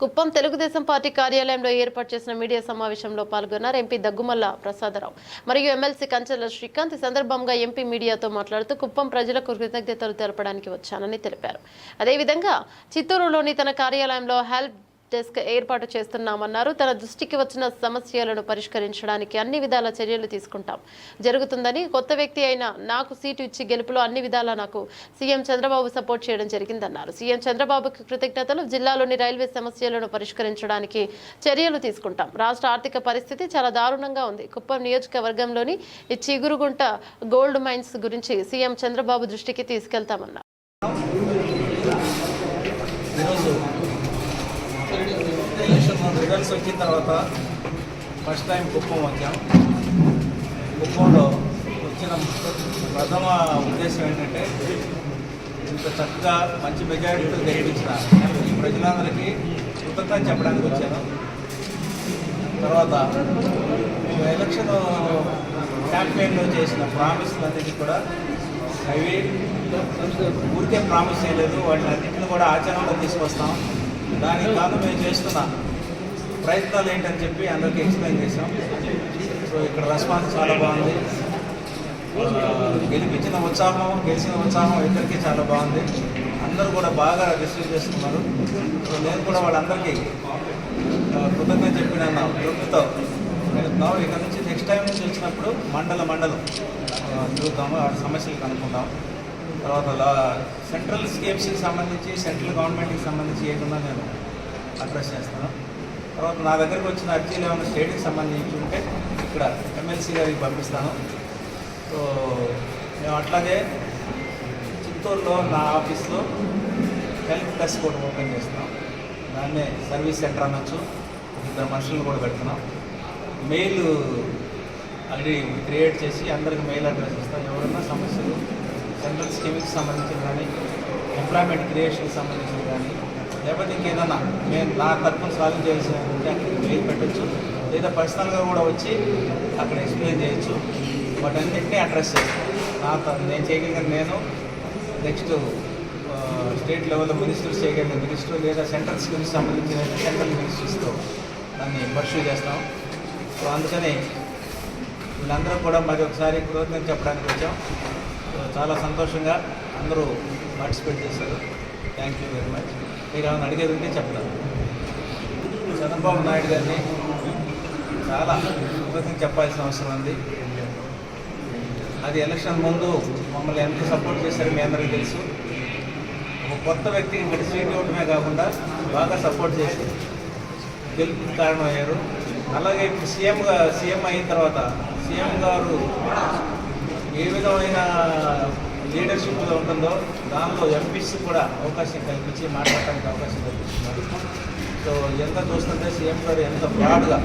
Kuppam Telugu Desam party కార్యాలయంలో ఏర్పాటు చేసిన మీడియా సమావేశంలో పాల్గొన్నారు ఎంపీ దగ్గుమల్ల ప్రసాదరావు. మరియు ఎమ్మెల్సీ కంచెల శ్రీకాంత్ ఈ సందర్భంగా ఎంపీ మీడియాతో మాట్లాడుతూ కుప్పం ప్రజలకు కృతజ్ఞతలు తెలపడానికి వచ్చానని తెలిపారు. అదేవిధంగా చిత్తూరులోని తన కార్యాలయంలో హెల్ప్ డెస్క్ ఏర్పాటు చేస్తున్నామన్నారు. తన దృష్టికి వచ్చిన సమస్యలను పరిష్కరించడానికి అన్ని విధాల చర్యలు తీసుకుంటాం. జరుగుతుందని కొత్త వ్యక్తి అయిన నాకు సీటు ఇచ్చి గెలుపులో అన్ని విధాలా నాకు సీఎం చంద్రబాబు సపోర్ట్ చేయడం జరిగిందన్నారు. సీఎం చంద్రబాబుకి కృతజ్ఞతలు. జిల్లాలోని రైల్వే సమస్యలను పరిష్కరించడానికి చర్యలు తీసుకుంటాం. రాష్ట్ర ఆర్థిక పరిస్థితి చాలా దారుణంగా ఉంది. కుప్పం నియోజకవర్గంలోని చిగురుగుంట గోల్డ్ మైన్స్ గురించి సీఎం చంద్రబాబు దృష్టికి తీసుకెళ్తామన్నారు ఈరోజు ఎలక్షన్ రిజల్ట్స్ వచ్చిన తర్వాత ఫస్ట్ టైం కుప్పం వచ్చాం. కుప్పంలో వచ్చిన ప్రథమ ఉద్దేశం ఏంటంటే ఇంత చక్కగా మంచి మెజారిటీతో గెలిపించిన ఈ ప్రజలందరికీ కృతజ్ఞత చెప్పడానికి వచ్చాను. తర్వాత మేము ఎలక్షన్ క్యాంపెయిన్లో చేసిన ప్రామిస్లన్నిటి కూడా అవి ఊరికే ప్రామిస్ చేయలేదు. వాటిని అన్నింటిని కూడా ఆచరణలో తీసుకొస్తాం. దానికి కాదు మేము చేస్తున్న ప్రయత్నాలు ఏంటని చెప్పి అందరికీ ఎక్స్ప్లెయిన్ చేసాం సో ఇక్కడ రెస్పాన్స్ చాలా బాగుంది. గెలిపించిన ఉత్సాహం గెలిచిన ఉత్సాహం ఇద్దరికీ చాలా బాగుంది. అందరూ కూడా బాగా రిసీవ్ చేస్తున్నారు. సో నేను కూడా వాళ్ళందరికీ కృతజ్ఞత చెప్పిన తృప్తితో వెళ్తున్నాం ఇక్కడ నుంచి నెక్స్ట్ టైం నుంచి వచ్చినప్పుడు మండల మండలం చూద్దాము ఆ సమస్యలు కనుక్కుంటాం తర్వాత సెంట్రల్ స్కీమ్స్కి సంబంధించి సెంట్రల్ గవర్నమెంట్కి సంబంధించి ఏదన్నా నేను అడ్రస్ చేస్తాను. తర్వాత నా దగ్గరకు వచ్చిన అర్జీలు ఏమైనా స్టేట్కి సంబంధించి ఉంటే ఇక్కడ ఎమ్మెల్సీ గారికి పంపిస్తాను. సో మేము అట్లాగే చిత్తూరులో నా ఆఫీస్లో హెల్ప్ డెస్క్ కూడా ఓపెన్ చేస్తున్నాం. దాన్నే సర్వీస్ సెంటర్ అనొచ్చు. ఇద్దరు మనుషులను కూడా పెడుతున్నాం. మెయిల్ ఆల్రెడీ క్రియేట్ చేసి అందరికి మెయిల్ అడ్రస్ ఇస్తాం. ఎవరైనా సమస్యలు సెంట్రల్ స్కీమ్కి సంబంధించిన కానీ ఎంప్లాయ్మెంట్ క్రియేషన్కి సంబంధించిన కానీ లేకపోతే ఇంకేదన్నా మేము నా తరఫున సాల్వ్ చేయాల్సి ఉంటే అక్కడికి మెయిల్ పెట్టచ్చు? లేదా పర్సనల్గా కూడా వచ్చి అక్కడ ఎక్స్ప్లెయిన్ చేయొచ్చు. వాటన్నింటినీ అడ్రస్ చేస్తాం నా త- నేను చేయగలిగిన నేను నెక్స్ట్ స్టేట్ లెవెల్లో మినిస్టర్స్ చేయగలిగిన మినిస్టర్ లేదా సెంట్రల్ స్కీమ్స్ సంబంధించిన సెంట్రల్ మినిస్టర్స్తో దాన్ని పర్సూ చేస్తాం. సో అందుకని వీళ్ళందరూ కూడా మరి ఒకసారి కృతజ్ఞత చెప్పడానికి వచ్చాం. చాలా సంతోషంగా అందరూ పార్టిసిపేట్ చేశారు. థ్యాంక్ యూ వెరీ మచ్ మీరు ఏమైనా అడిగేది ఉంటే చెప్తాను. చంద్రబాబు నాయుడు గారిని చాలా కృతజ్ఞత చెప్పాల్సిన అవసరం ఉంది. అది ఎలక్షన్ ముందు మమ్మల్ని ఎంత సపోర్ట్ చేశారో మీ అందరికీ తెలుసు. ఒక కొత్త వ్యక్తికి ఇక్కడ సీట్ ఇవ్వడమే కాకుండా బాగా సపోర్ట్ చేసి గెలుపుకి కారణమయ్యారు. అలాగే ఇప్పుడు సీఎంగా సీఎం అయిన తర్వాత సీఎం గారు ఏ విధమైన లీడర్షిప్లో ఉంటుందో దానిలో ఎంపీస్ కూడా అవకాశం కల్పించి మాట్లాడటానికి అవకాశం కల్పిస్తున్నారు. సో ఎంత చూస్తుంటే సీఎం గారు ఎంత బ్రాడ్గా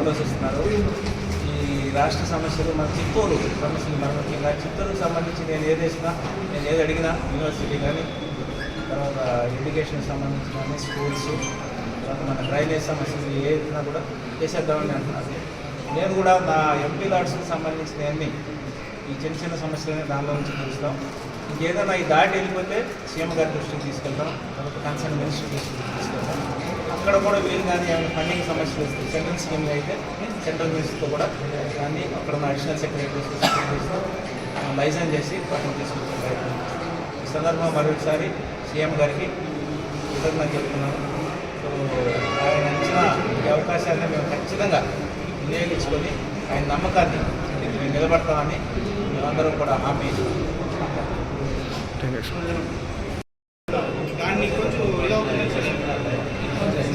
ఆలోచిస్తున్నారు. ఈ రాష్ట్ర సమస్యలు మన చిత్తూరు సమస్యలు మన ముఖ్యంగా చిత్తూరుకు సంబంధించి నేను ఏది వేసినా నేను ఏది అడిగినా యూనివర్సిటీ కానీ తర్వాత ఎడ్యుకేషన్ సంబంధించి కానీ స్కూల్స్ తర్వాత మన డ్రైనేజ్ సమస్యలు ఏదైనా కూడా చేసేద్దామని అంటున్నాను నేను కూడా నా ఎంపీ లాడ్స్కి సంబంధించిన అన్ని ఈ చిన్న చిన్న సమస్యలని దానిలో నుంచి తెలుస్తాం. ఇంకేదైనా ఈ దాటి వెళ్ళిపోతే సీఎం గారి దృష్టికి తీసుకెళ్తాం. తర్వాత కన్సర్న్ మినిస్టర్ దృష్టికి తీసుకెళ్తాం. అక్కడ కూడా వీలు కానీ ఏమైనా ఫండింగ్ సమస్యలు వస్తే సెంట్రల్ స్కీమ్లో అయితే సెంట్రల్ మినిస్టర్తో కూడా దాన్ని అక్కడ ఉన్న అడిషనల్ సెక్రటరీస్ సెక్రటరీస్తో లైజన్ చేసి వాటిని తీసుకొచ్చే ప్రయత్నం ఈ సందర్భంగా మరొకసారి సీఎం గారికి కృతజ్ఞత చెప్తున్నాను. సో ఆయన ఇచ్చిన ఈ అవకాశాన్ని మేము ఖచ్చితంగా వినియోగించుకొని ఆయన నమ్మకాన్ని మేము నిలబడతామని మేమందరం కూడా హామీ దాన్ని కొంచెం.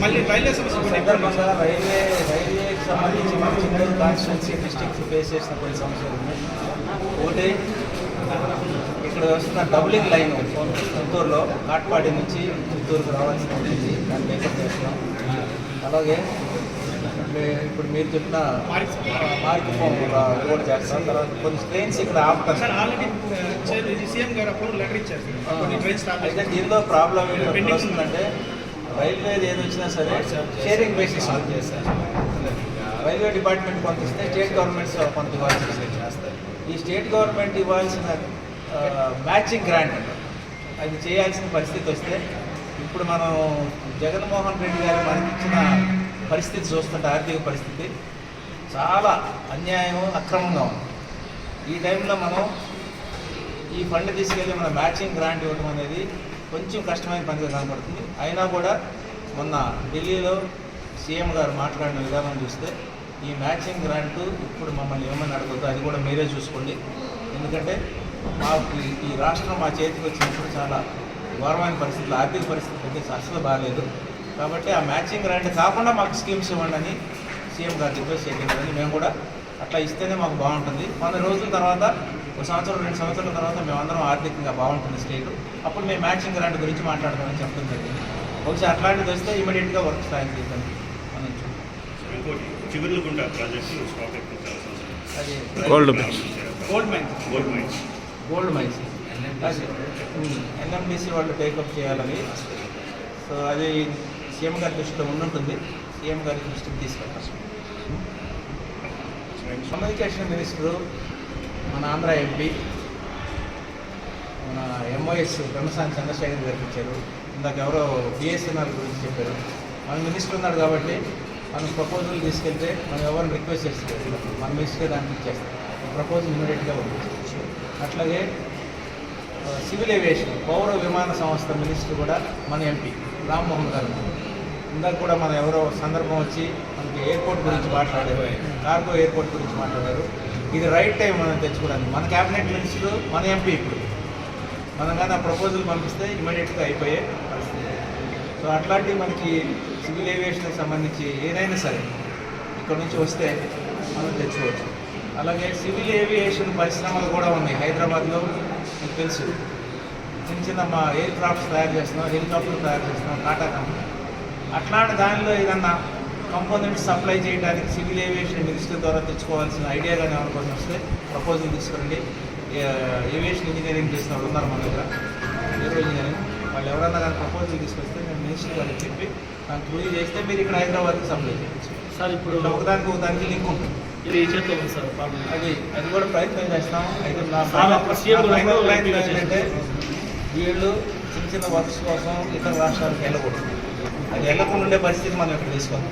మళ్ళీ రైల్వే సందర్భంగా రైల్వే రైల్వేకి సంబంధించి మన చిత్తూరు కాన్స్టిట్యున్సీ డిస్టిక్స్ ఫేస్ చేసిన కొన్ని సమస్యలు ఉన్నాయి. ఒకటి ఇక్కడ వస్తున్న డబ్లింగ్ లైన్ చిత్తూరులో కాట్పాడి నుంచి చిత్తూరుకు రావాల్సిన ఉంటుంది. దాన్ని మేకప్ చేస్తున్నాం. అలాగే ఇప్పుడు- మీరు చెప్పిన మార్పు కూడా చేస్తాం తర్వాత కొన్ని ట్రైన్స్ ఇక్కడ ఆపుతారు స్టాప్ అయితే దీనిలో ప్రాబ్లం వస్తుందంటే రైల్వే ఏది వచ్చినా సరే షేరింగ్ బేసిస్ చేస్తారు రైల్వే డిపార్ట్మెంట్ కొంత ఇస్తే స్టేట్ గవర్నమెంట్స్ కొంత ఇవ్వాల్సి వస్తాయి ఈ స్టేట్ గవర్నమెంట్ ఇవ్వాల్సిన మ్యాచింగ్ గ్రాంట్ అది చేయాల్సిన పరిస్థితి వస్తే ఇప్పుడు మనం జగన్మోహన్ రెడ్డి గారు మనకి ఇచ్చిన పరిస్థితి చూస్తుంటే ఆర్థిక పరిస్థితి. చాలా అన్యాయం అక్రమంగా ఉంది. ఈ టైంలో మనం ఈ ఫండ్ తీసుకెళ్ళి మన మ్యాచింగ్ గ్రాంట్ ఇవ్వడం అనేది కొంచెం కష్టమైన పనిగా కనపడుతుంది అయినా కూడా మొన్న ఢిల్లీలో సీఎం గారు మాట్లాడిన విధానం చూస్తే ఈ మ్యాచింగ్ గ్రాంట్ ఇప్పుడు మమ్మల్ని ఏమని అడగద్దు అది కూడా మీరే చూసుకోండి. ఎందుకంటే మాకు ఈ- రాష్ట్రం మా చేతికి వచ్చినప్పుడు చాలా ఘోరమైన పరిస్థితులు ఆర్థిక పరిస్థితులు అయితే అసలు బాగాలేదు కాబట్టి ఆ మ్యాచింగ్ గ్రాంట్ కాకుండా మాకు స్కీమ్స్ ఇవ్వండి అని సీఎం గారు రిక్వెస్ట్ చేయగలరని మేము కూడా అట్లా ఇస్తేనే మాకు బాగుంటుంది. వంద రోజుల తర్వాత ఒక సంవత్సరం రెండు సంవత్సరాల తర్వాత మేమందరం ఆర్థికంగా బాగుంటుంది స్టేట్. అప్పుడు మేము మ్యాచింగ్ గ్రాంట్ గురించి మాట్లాడతామని చెప్పడం జరిగింది. బహుశా అట్లాంటిది వస్తే ఇమీడియట్గా వర్క్ స్టార్ట్ చేద్దాం Gold gold mines gold mines gold mines NMDC వాళ్ళు టేకప్ చేయాలని. సో అది సీఎం గారి దృష్టిలో ఉండుంటుంది. సీఎం గారి దృష్టికి తీసుకెళ్తాం. కమ్యూనికేషన్ మినిస్టరు మన ఆంధ్ర ఎంపీ మన ఎంఓఎస్ బ్రహ్మసాని చంద్రశేఖర్ గారికి ఇచ్చారు. ఇందాక ఎవరో బిఎస్ఎన్ఆర్ గురించి చెప్పారు. మన మినిస్టర్ ఉన్నాడు కాబట్టి మనం ప్రపోజల్ తీసుకెళ్తే మనం ఎవరిని రిక్వెస్ట్ చేస్తారు మన మినిస్టర్ దానికి ఇచ్చేస్తాం ప్రపోజల్ ఇమీడియట్గా పంపించాం అట్లాగే సివిల్ ఏవియేషన్ పౌర విమాన సంస్థ మినిస్టర్ కూడా మన ఎంపీ రామ్మోహన్ గారు. ఇందాక కూడా మన ఎవరో సందర్భం వచ్చి మనకి ఎయిర్పోర్ట్ గురించి మాట్లాడారు. కార్గో ఎయిర్పోర్ట్ గురించి మాట్లాడారు. ఇది రైట్ టైం మనం తెచ్చుకోవడానికి. మన క్యాబినెట్ మినిస్టర్ మన ఎంపీ ఇప్పుడు. మనం కానీ ఆ ప్రపోజల్ పంపిస్తే ఇమీడియట్గా అయిపోయే పరిస్థితి. సో అట్లాంటివి మనకి సివిల్ ఏవియేషన్కి సంబంధించి ఏదైనా సరే ఇక్కడ నుంచి వస్తే మనం తెచ్చుకోవచ్చు. అలాగే సివిల్ ఏవియేషన్ పరిశ్రమలు కూడా ఉన్నాయి హైదరాబాద్లో. మీకు తెలుసు. చిన్న చిన్న మా ఎయిర్ క్రాఫ్ట్స్ తయారు చేస్తున్నాం హెలికాప్టర్ తయారు చేస్తున్నాం టాటా కంపెనీ. అట్లాంటి దానిలో ఏదన్నా కంపోనెంట్స్ సప్లై చేయడానికి సివిల్ ఏవియేషన్ మినిస్టర్ ద్వారా తెచ్చుకోవాల్సిన ఐడియా కానీ ఎవరికోసం వస్తే ప్రపోజల్ తీసుకురండి. ఏవియేషన్ ఇంజనీరింగ్ చేసిన వాళ్ళు ఉన్నారు మన దగ్గర. ఏరో ఇంజనీరింగ్ వాళ్ళు ఎవరన్నా కానీ ప్రపోజల్ తీసుకొస్తే నేను మినిస్టర్ గారికి చెప్పి దాన్ని ప్రూవ్ చేస్తే మీరు ఇక్కడ హైదరాబాద్కి సప్లై చేయొచ్చు. సార్ ఇప్పుడు ఒకదానికి ఒకదానికి లింక్ ఉంటుంది. ఇది చేతిలో ఉంది సార్ అది అది కూడా ప్రయత్నం చేస్తాం అయితే ప్రయత్నం ఏంటంటే వీళ్ళు చిన్న చిన్న వర్క్స్ కోసం ఇతర రాష్ట్రాలకు వెళ్ళకూడదు. అది వెళ్ళకుండా ఉండే పరిస్థితి మనం ఇక్కడ తీసుకోవాలి.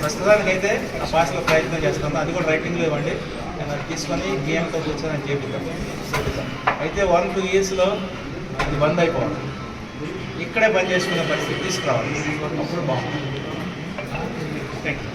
ప్రస్తుతానికైతే ఆ భాషలో ప్రయత్నం చేస్తాం అది కూడా రైటింగ్లో ఇవ్వండి. నేను అది తీసుకొని గేమ్తో కూర్చొని అని చేపిద్దాం. అయితే వన్ టూ ఇయర్స్లో అది బంద్ అయిపోవాలి. ఇక్కడే బంద్ చేసుకునే పరిస్థితి తీసుకురావాలి. అప్పుడు బాగుంటుంది. Thank you